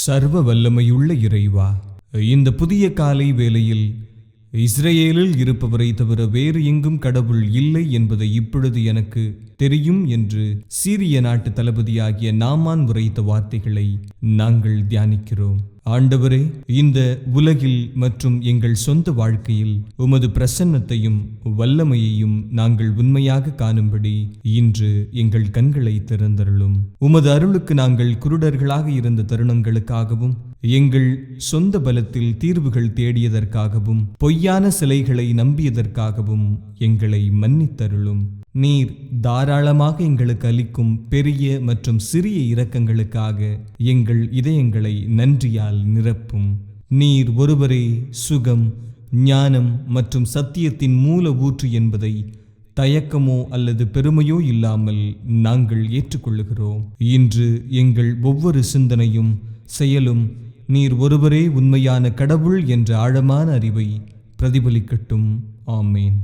சர்வ வல்லமையுள்ள இறைவா. இந்த புதிய காலை வேளையில் இஸ்ரேலில் இருப்பவரை தவிர வேறு எங்கும் கடவுள் இல்லை என்பதை இப்பொழுது எனக்கு தெரியும் என்று சீரிய நாட்டு தளபதியாகிய நாமான் உரைத்த வார்த்தைகளை நாங்கள் தியானிக்கிறோம். ஆண்டவரே இந்த உலகில் மற்றும் எங்கள் சொந்த வாழ்க்கையில் உமது பிரசன்னத்தையும் வல்லமையையும் நாங்கள் உண்மையாக காணும்படி இன்று எங்கள் கண்களை திறந்தருளும். உமது அருளுக்கு நாங்கள் குருடர்களாக இருந்த தருணங்களுக்காகவும் எங்கள் சொந்த பலத்தில் தீர்வுகள் தேடியதற்காகவும் பொய்யான சிலைகளை நம்பியதற்காகவும் எங்களை மன்னித்தருளும். நீர் தாராளமாக எங்களுக்கு அளிக்கும் பெரிய மற்றும் சிறிய இரக்கங்களுக்காக எங்கள் இதயங்களை நன்றியால் நிரப்பும். நீர் ஒருவரே சுகம் ஞானம் மற்றும் சத்தியத்தின் மூல ஊற்று என்பதை தயக்கமோ அல்லது பெருமையோ இல்லாமல் நாங்கள் ஏற்றுக்கொள்ளுகிறோம். இன்று எங்கள் ஒவ்வொரு சிந்தனையும் செயலும் நீர் ஒருவரே உண்மையான கடவுள் என்ற ஆழமான அறிவை பிரதிபலிக்கட்டும். ஆமேன்.